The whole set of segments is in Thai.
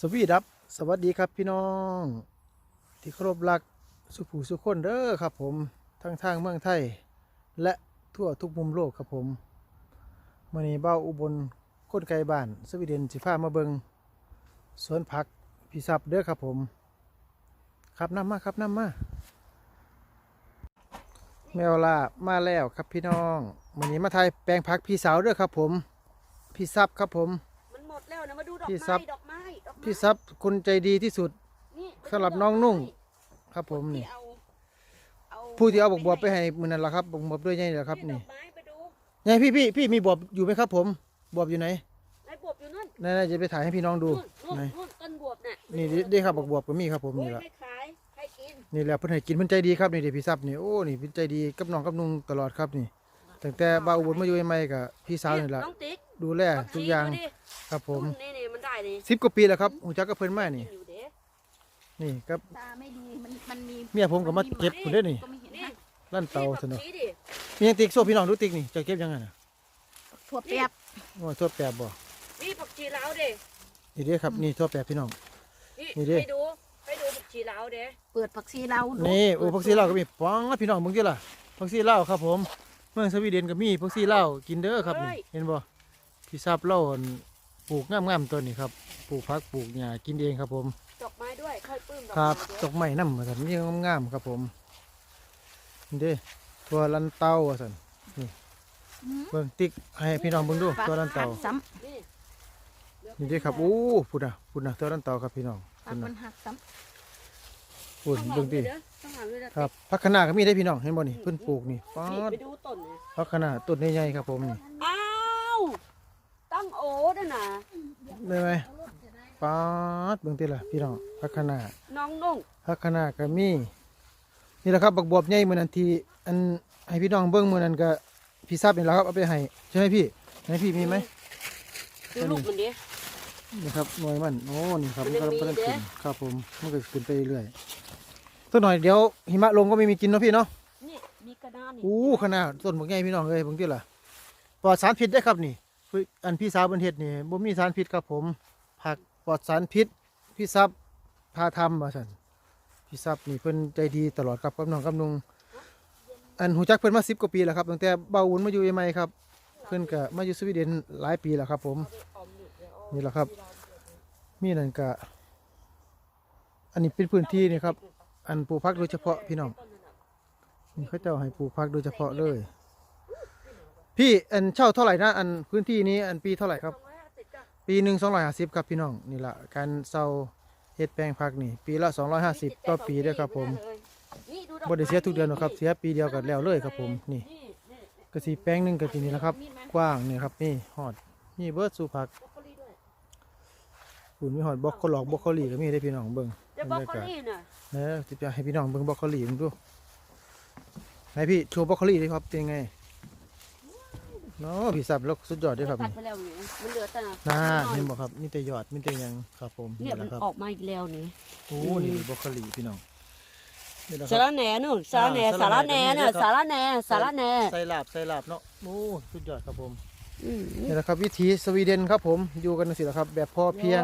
สวีดับ สวัสดีครับพี่น้อง ที่เคารพรักสุผูสุคนเด้อครับผมทั้งทางเมืองไทย และทั่วทุกมุมโลกครับผมมื่อนี้เบ้าอุบลคนไกลบ้าน สวีเดนสิพามาเบิงสวนผักพี่ซับเด้อครับผม ครับน้ำมาครับน้ำมาแมวล่ามาแล้วครับพี่น้องมื่อนี้มาไทยแปลงผักพี่สาวเด้อครับผม พี่ซับครับผม มันหมดแล้วนะมาดูดอกพี่ไม้ซับ ดอกไม้ดอกไม้ พี่ซับคนใจดีที่สุด นี่สำหรับน้องนุ่ง ครับผมนี่ ที่เอาเอาผู้ที่เอาบกบวบไปให้มือนั่นละครับบกบวบด้วยไงล่ะครับดนี่อกไม้ไปดูไงพี่พี่พี่มีบวบอยู่ไหมครับ ผมบวบอยู่ไหนนายบวบอยู่นั่นนายจะไปถ่ายให้พี่น้องดูนู่นไหนนู่นต้นบวบน่ะนี่ดิดิครับบกบวบก็มีครับ ผมโอ้ยนี่ละให้ขายให้กินนี่แหละเพิ่นให้กินเพิ่นใจดีครับนี่เด็พี่ซับนี่โอ้นี่เพิ่นใจดีกับน้องกับนุ่งตลอดครับนี่ตั้งแต่บ้าวอุบลมาอยู่ใหม่กับพี่สาวนี่ละน้องติ๊ก ดูแลทุกอย่างดูดิครับผมนี่นี่มันได้นี่สิบกว่าปีแล้วครับหูจักกับเพิ่นมานี่อยู่เด้นี่ครับตาไม่ดีมันมันมีเมียผมก็มาเก็บพุ่นเด้อนี่ก็ไม่เห็นนี่นะลั่นเตานี่สนุกผัชีดิมีหยังติ๊กโซ่พี่น้องดูติ๊กนี่จะเก็บยังไงน่ะถั่วเปียบโอ้ยทั่วแปบบ่นี่ผักชีลาวเด้นี่เด้ครับนี่ทั่วแปบพี่น้องนี่นี่ดิให้ดูให้ดูผักชีลาวเด้เปิดผักชีเราดูนี่โอ้พักซีเหล้าก็มีป้องพี่น้องเบิ่งติล่ะพักซีเหล้าครับผม เมืองสวีเดนก็มีพักซีเหล้ากินเด้อครับนี่เห็นบ่ พี่ทราบเล่าอั่นปลูกงามๆตัวนี้ครับปลูกผักปลูกหญ้ากินเองครับผมดอกไม้ด้วยค่อยปลื้มดอกครัไม้บเด้ตกไม้นำว่าซั่นนี่งามๆครับผมนี่เด้ตัวลันเตาว่าซั่นนี่เบิ่งติ๊กให้พี่น้องเบิ่งดูตัวลันเตาซ้นี่นี่เด้ครับโอ้พุ่นน่ะพุ่นน่ะตัวลันเตาครับพี่น้องำผัพุ่กนมัน่ะนหักซ้พุ่นต้องหอเบิ่งมติด้วยเด้อต้องหอมด้วยนะครับผักคะน้าก็มีได้พี่น้องเห็นบ่นี่เพิ่นปลูกนี่ป๊านี่ดไปดูต้นเนี่ยผักคะน้าต้นใหญ่ๆครับผมนี่อ้าวตั้ งโอ้ด้วยนะได้ไหมป๊าดเบิ่งติล่ะพี่น้องผักคะน้าน้องนุ่งพักขนาก็มีนี่แหละครับบักบวบใหญ่มื้อนั้นที่อันให้พี่น้องเบิ่งมื้อนั้นก็พี่ทราบนี่แหละครับเอาไปให้ใช่ไหมพี่ให้พี่มีไหมดูลูกมันดินี่ครับหน่วยมันโอ้นี่ครับมัมันนก็ยังมีกำลังเด้ขึ้นครับผมมันก็ขึ้นไปเรื่อยๆตัวหน่อยเดี๋ยวหิมะลงก็ไม่มีกินเนาะพี่เนาะนี่มีกระดานนี่อู้ขนาดต้นบักใหญ่พี่น้องเอ้ยเบิ่งติล่ะปลอดสารพิษได้อครับนี่คื อันพี่สาวเพิ่นเฮ็ดนี่บ่มีสารพิษครับผม ผักปลอดสารพิษ พี่ทรัพย์พาทำว่าซั่นพี่ทรัพย์นี่เพิ่นใจดีตลอดครับกับน้องกับนุงอันหูจักเพิ่นมาสิบกว่าปีแล้วครับตั้งแต่เบาอุ่นมาอยู่ใหม่ครับ เพิ่นก็มาอยู่สวีเดนหลายปีแล้วครับ ผมนี่แหละครับ มีนั่นก็อันนี้เป็นพื้นที่นี่ครับ อันปลูกพักโดยเฉพาะพี่น้องนี่เขาเจ้าให้ปลูกพักโดยเฉพาะเลย พี่อันเช่าเท่าไหร่นะอันพื้นที่นี้อันปีเท่าไหร่ครับปีหนึ่งสองร้อยห้าสิบครับพี่น้องนี่แหละการเซาเฮ็ดแปลงพักนี่ ปีละสองร้อยห้าสิบต่อปีเด้อครับผมบ่ได้เสียทุกเดือนหรอกครับเสียปีเดียวก็แล้วเลยครับผมนี่กระสีแป้งหนึ่งกระสีนี้นะครับ กว้างเนี่ยครับนี่หอดนี่เบิร์ดสูผักหุ่นมีหอดบล็อกโคลอกบล็อกโคลีก็มีได้พี่น้องเบิ่งจะบอกเขานี่น่ะเนอะจะจะให้พี่น้องเบิ่งบล็อกโคลีมึงดูให้พี่โชว์บล็อกโคลีดิครับเป็นไง เนาะพี่สับแล้วสุดยอดเด้วยครับตัดนี่ไปแล้วนี่มันเหลือแต่น่าเห็นบ่ครับมีแต่ยอดมีแต่หยังครับผมเนี่นี่ยแหมันละครับออกมาอีกแล้วนี่โอ้นี่บล็อกโคลีพี่น้องนี่แหละคสารับระแหน่นู่นสาระแหน่อ่าสาระแหน่สาระแหน่น่ะสาระแหน่สาระแหน่ใส่ลาบใส่ลาบเนาะโอ้สุดยอดครับผมอืมนี่แหละครับวิถีสวีเดนครับผมอยู่กันสิแหละครับ แบบพอเพียง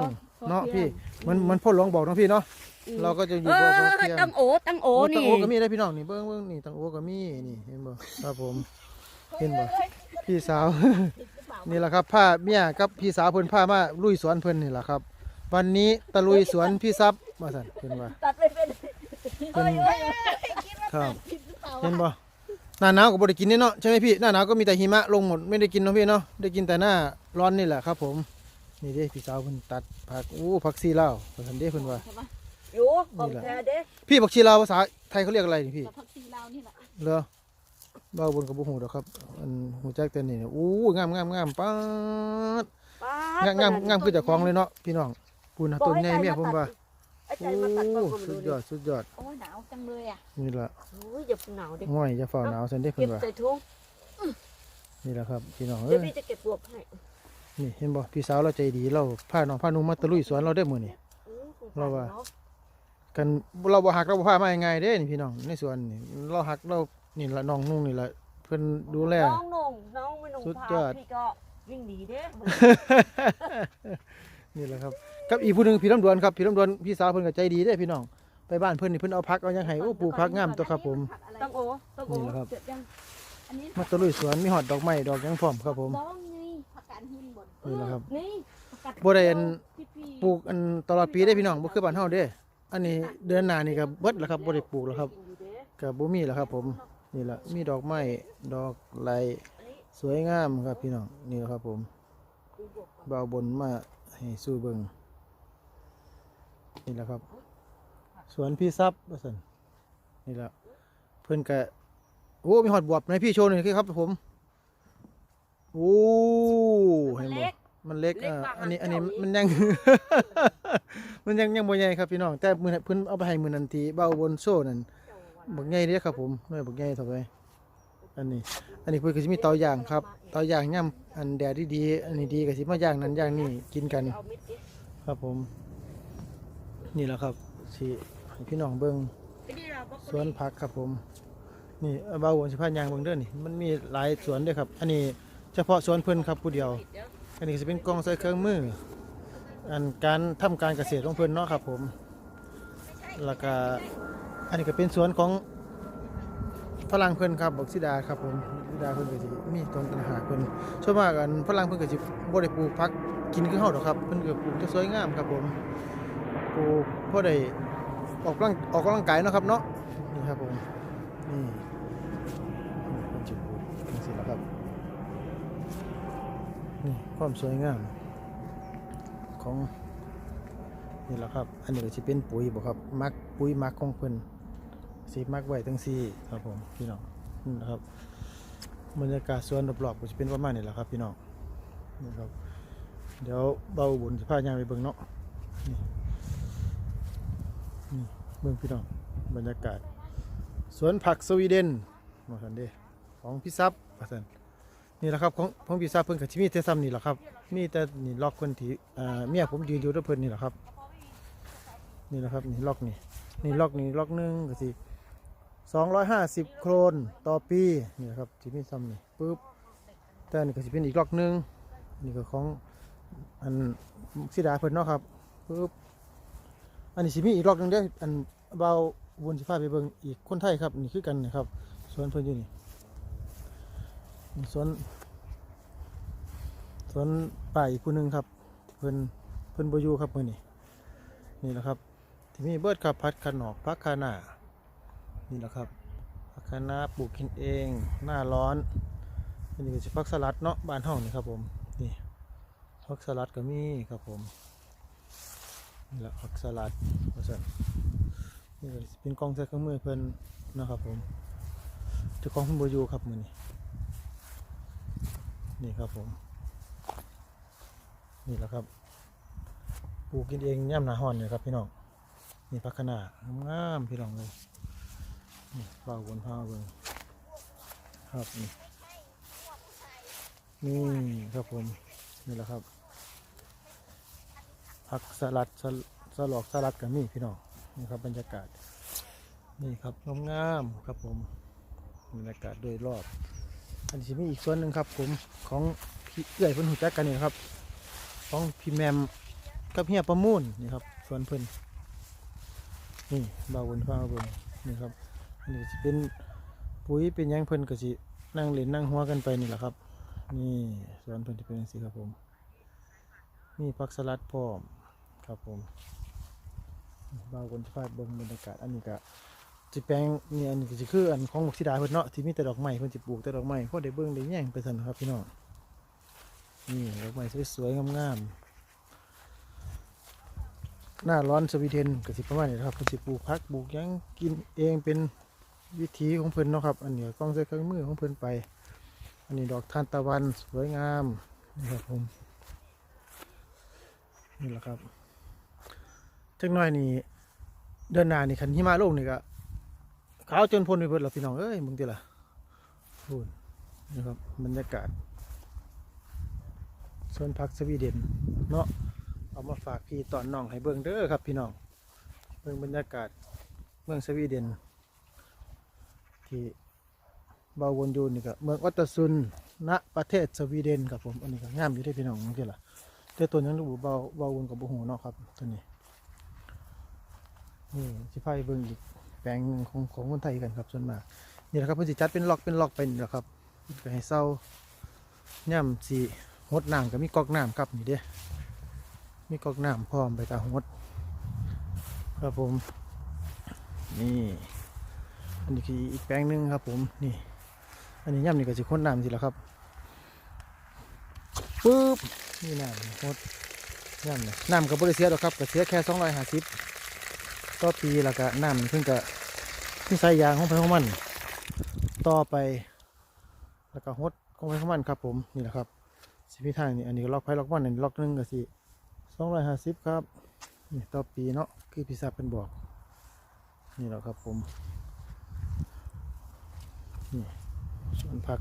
เนอะเนาะพอเพียงพี่มันมันพ่อหลวงบอกเนาะพี่เนาะเราก็จะอยู่เอแบบพออเพียงตั้งโอตั้งโอโอ้ตันี่งโอก็มีได้พี่น้องนี่เบิ้งเบิ้งนี่ตังโอก็มีนี่เห็นบ่ครับผมเห็นบ่ พี่สาว นี่แหละครับผ้าเมียกับพี่สาวเพิ่นผ้ามาลุยสวนเพิ่นนี่แหละครับ วันนี้ตะลุยสวนพี่ซับมาสั่นเห็นบ่ตัดไปเป็นเพิ่นครับเห็นบ่หน้าหนาวก็บ่ได้กินนี่เนาะใช่ไหมพี่หน้าหนาวก็มีแต่หิมะลงหมดไม่ได้กินเนาะพี่เนาะได้กินแต่หน้าร้อนนี่แหละครับ ผมนี่เด้พี่สาวเพิ่นตัดผักอู้ผักซีลาวเพิ่นเด้เพิ่นว่าอยู่ของแท้เด้พี่ผักชีลาวภาษาไทยเขาเรียกอะไรนี่พี่ำผักชีเรานี่แหละเหรอ บ้าบนกับบุหูดอกครับอันหูแจ็คเต้นนี่เนี่ยอู้งามงามงามป้าดป๊ดงามงามงามคือเจากของเลยเนาะพี่น้องปูนะต้นใหญ่เมียผมว่าไอ้ใจโอ้มาตัดต้นมันสุดดูยอดสุดยอดโอ้ยหนาวจังเลยอะนี่ละโอ้ยอย่าหนาวเด็กง่อยจะฝ่าหนาวสันได้เพิ่เก็นบว่าใส่ถุงนี่แหละครับพี่น้องเดี๋เอ้ยวยพี่จะเก็บบวบให้นี่เห็นบ่พี่สาวเราใจดีเราพาน้องพานุ่งมาตะลุยสวนเราได้อมื้อนี่ อืมสงสเราว่า เนะกันเราบ่หักเราบ่พามาง่ายๆเด้นี่พี่น้องในสวนนี่เราหักเรา นี่ละน้องนุ่งนี่ละเพิ่นดูแล น้องหนุ่งน้องไม่หนุ่งสุดพายอดพี่ก็วิ่งหนีเด้นี่แหละครับกับอีกผู้หนึงพี่ลำดวนครับพี่ลำดวนพี่สาวเพิ่นก็ใจดีเด้อพี่น้องไปบ้านเพิ่นนี่เพิ่นเอาพักเอาหยังให้โอ้ปลูกพักงามตัวครับผม ต้องโอต้องโอนี่แหละครับ เจ็บยังอันนี้มาตะลุยสวนมีหอดดอกไม้ดอกหยังพร้อมครับผมร้องนี่ผักกาดหินบนนี่แหละครับนี่ผักกาดบ่ได้อันพี่พี่ปลูกอันตลอดปีได้พี่น้องบ่คือบ้านเฮาเด้อันนี้เดือนหน้านี่ก็เบิดแล้วครับบ่ได้ปลูกแล้วครับอยู่เด้ก็บ่มีแล้วครับผม นี่ล่ะมีดอกไม้ดอกไหลสวยงามครับพี่น้องนี่แหละครับผมเบาบนมาให้สู้เบิ่งนี่แหละครับสวนพี่ทรัพย์ว่าซั่นนี่ล่ะเพิ่นก็โอ้มีหอดบวบในพี่โชว์หน่อยสิครับผมโอ้เห็นบ่เล็กมันเล็กเล็กอ่ากว่าอันนี้หัอันนนี้เก่าอีกมันยัง มันยังยังบ่ใหญ่ครับพี่น้องแต่มือนั้นเพิ่นเอาไปให้มือนันทีเบ้าบนโซ่นั่น บักใหญ่เด้อครับผมน้อยบักใหญ่เท่าไหร่อันนี้ อันนี้เพิ่นก็สิมีเตาย่างครับเตาย่างย่ำอันแดดดีๆอันนี้ดีก็สิมาย่างนั้นย่างนี่กินกัน ครับผม นี่แหละครับสิให้พี่น้องเบิ่งไอ้อกสวนผักครับผม นี่เบาบนสิพายางเบิ่งเด้อนี่มันมีหลายสวนด้อครับ อันนี้เฉพาะสวนเพิ่นครับผู้เดียว อันนี้จะเป็นกองใส่เครื่องมือ อันการทำการเกษตรของเพิ่นเนาะครับผมแล้วก็ อันนี้ก็เป็นสวนของฝรั่งเพิ่อนครับบักซิดาครับผมซิดาเพิ่อนก็สิมีต้นปัญหาเพิ่อนส่วนมากอันฝรั่งเพิ่อนก็สิบ่ได้ปลูกผักกินคือเฮาดอกครับ เพิ่อนก็ปลูกจะสวยงามครับผมปลูกพอได้ออกกำลังออกกำลังกายเนาะครับเนาะนี่ครับผมนี่เพิ่นสิปลูกจังซี่ล่ะครับนี่ความสวยงามของนี่แหละครับ อันนี้ก็จะเป็นปุ๋ยบ่ครับมักปุ๋ยมักของเพิ่อน สีมักไว้ทั้งสี่ครับผมพี่น้องนี่นะครับบรรยากาศสวนรอบๆก็จะเป็นประมาณนี้แหละครับพี่น้องนี่ครับ เดี๋ยวเบาบุญจะพาย่างไปเบิ่งเนาะนี่นี่เบิ่งพี่น้องบรรยากาศ สวนผักสวีเดนมาสันเดของพี่ซับมาสันนี่แหละครับของของพี่ทราบเพิ่นก็สิมีแต่ซ้ำนี่แหละครับมีแต่นี่ล็อกเพิ่นที่อ่าเมียผมยืนอยู่ด้วยเพิ่นนี่แหละครับ นี่แหละครับนี่ล็อกนี่นี่ล็อกนี่ล็อกหนึงก็สิ 250 โครนต่อปีนี่แหละครับสิมีซ้ำนี่ปึ๊บแต่อันนี่ก็สิเป็นอีกล็อกหนึงนี่ก็ของอันสิดาเพิ่นเนาะครับปึ๊บอันนี้สิมีอีกล็อกหนึงเด้ออันเบาวนสิพาไปเบิ่งอีกคนไทยครับนี่คือกันนะครับสวนเพิ่นอยู่นี่สวนสวนป่าอีกผู้หนึ่งครับเพิ่นเพิ่นบอยู่ครับเพิ่นนี่นี่แหละครับที่มีเบิดครับพัดขนอกพักคาหนา นี่แหละครับพักคาหนาปลูกกินเอง หน้าร้อนอันนี้ก็จะพักสลัดเนาะบ้านห้องนี่ครับผมนี่พักสลัดก็มีครับผมนี่แหละพักสลัดว่าซั่นนี่ก็สิเป็นกล่องใส่เครื่องมือเพิ่นนะครับผมจ้าของเพิ่นบอยู่ครับมือนี้นี่ครับผมนี่แหละครับปลูกกินเองย่ำหนาห่อนเนี่ยครับพี่น้องนี่พักขนาดงามพี่น้องเลย นี่เฝ้าบนผ้าเบิ่งครับนี่นี่ครับผมนี่แหละครับผักสลัดสลสลอกสลัดกับนี่พี่น้องนี่ครับบรรยากาศ นี่ครับงามๆครับผมบรรยากาศโดยรอบ อันนี้มีอีกส่วนหนึ่งครับ ผมของพี่เอื้อยเพิ่นหูจักกันนี่ครับ ของพี่แมมกับเฮียประมูลนี่ครับส่วนเพิ่นนี่บ่าวบนฟ้าเบิ่งนี่ครับ นนี้สิเป็นปุ๋ยเป็นยังเพิ่นก็สินั่งเล่นนั่งหัวกันไปนี่แหละครับ นี่ส่วนเพิ่นที่เป็นจังซี่ครับผมมีผักสลัดพร้อมครับผมบาวบนฟ้าเบิ่งบรรยากาศอันนี้ก็สิแปลงนี่อันนี้ก็สิคืออันของมุกสิดาเพิ่นเนาะที่มีแต่ดอกไม้เพิ่นสิปลูกแต่ดอกไม้พอได้เบิ่งได้แย่งไปซั่นครับพี่น้องนี่ดอกไม้สวยๆงามๆหน้าร้อนสวีเดนก็สิประมาณนี้ครับเพิ่นสิปลูกผักปลูกยังกินเองเป็น วิถีของเพิ่นเนาะครับ อันนี้กล้องใส่เครื่องมือของเพิ่นไป อันนี้ดอกทานตะวันสวยงามนี่ครับผมนี่แหละครับจักหน่อยนี่เดือนหน้านี่คันหิมะลงนี่ก็ขาวจนพ้นไปเบิดแล้วพี่น้องเอ้ยมึงติล่ะพูนนะครับบรรยากาศสวนพักสวีเดนเนาะเอามาฝากพี่ตอนน้องให้เบิ่งเด้อครับพี่น้องเบิ่งบรรยากาศเมืองสวีเดน ที่บาวนอยู่นี่ก็เมืองออตเตอร์ซุนณประเทศสวีเดนครับผมอันนี้ก็งามอยู่ได้พี่น้องมึงติล่ะแต่ตัวนั้นรู้เบาเบาวนกับบุหูเนาะครับตัวนี้นี่สิพาไปเบิ่งอีกแปลงหนึ่งของของคนไทยกันครับส่วนมากนี่แหละครับเพิ่นสิจัดเป็นล็อกเป็นล็อกไปนี่แหละครับก็ให้เศร้าย่ำสีหดน้ำก็มีกอกน้ำครับนี่เด้มีกอกน้ำพร้อมไปตาหดครับผมนี่ อันนี้คืออีกแปลงหนึ่งครับผมนี่ อันนี้ย่ำนี่ก็จะค้นน้ำสิแล้วครับปึ๊บนี่น้ำหดย่ำน้ำกับบริเสียหรอกครับก็เสียแค่สองร้อยห้าสิบต่อปีแล้วก็น้ำเพิ่งก็เพิ่งใส่ยางของไปของมัน ต่อไป แล้วก็หดของไปของมันครับผมนี่แหละครับสิพิทางนี่อันนี้ก็ล็อกไปล็อกมันอันนี้ล็อกหนึงก็สิสองร้อยห้าสิบครับนี่ต่อปีเนาะคือพี่ทราเป็นบอก นี่แหละครับผม นี่สวนผัก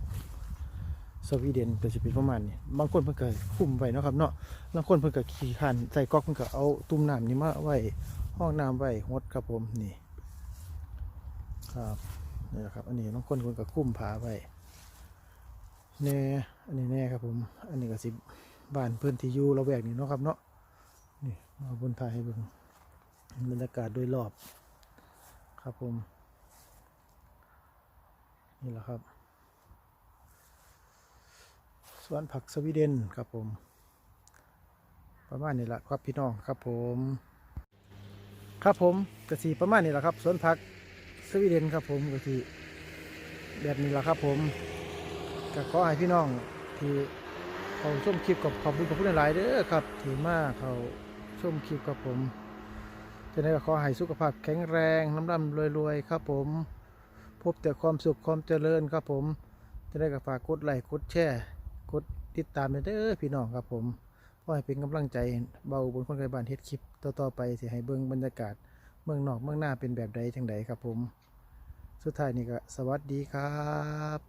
สวีเดนก็จะเป็นประมาณนี้บางคนเพิ่นก็คุ้มไว้นะครับเนาะบางคนเพิ่นก็ขี่ขันใส่ก๊อกเพิ่นก็เอาตุ้มน้ำนี่มาไว้ห้องน้ำไว้หดครับผมนี่ครับนี่แหละครับ อันนี้บางคนเพิ่นก็คุ้มผาไว้แน่อันนี้แน่ครับผม อันนี้ก็สิบ้านเพื่อนที่อยู่ละแวกนี้เนาะครับเนาะนี่มาบนถ่ายให้เบิ่งบรรยากาศโดยรอบ ครับผม นี่แหละครับสวนผักสวีเดนครับผม ประมาณนี้แหละครับพี่น้องครับผม ครับผมกระสีประมาณนี้แหละครับสวนผักสวีเดนครับผมกสีแบบนี้แหละครับผมก็ขอให้พี่น้องที่เขาชมคลิปกับขอบคุณขอบคุณหลายเด้อครับที่มากเขาชมคลิปกับผมจะได้ก็ขอให้สุขภาพแข็งแรงน้ำร่ำรวยๆครับผม พบแต่ความสุขความเจริญครับผม จะได้กับฝากกดไลค์กดแชร์กดติดตามเด้อพี่น้องครับผมขอให้เป็นกำลังใจเบาบนคนไกลบ้านเฮ็ดคลิปต่อๆไปสิให้เบิ่งบรรยากาศเมืองนอกเมืองหน้าเป็นแบบใดจังใดครับผม สุดท้ายนี่ก็สวัสดีครับ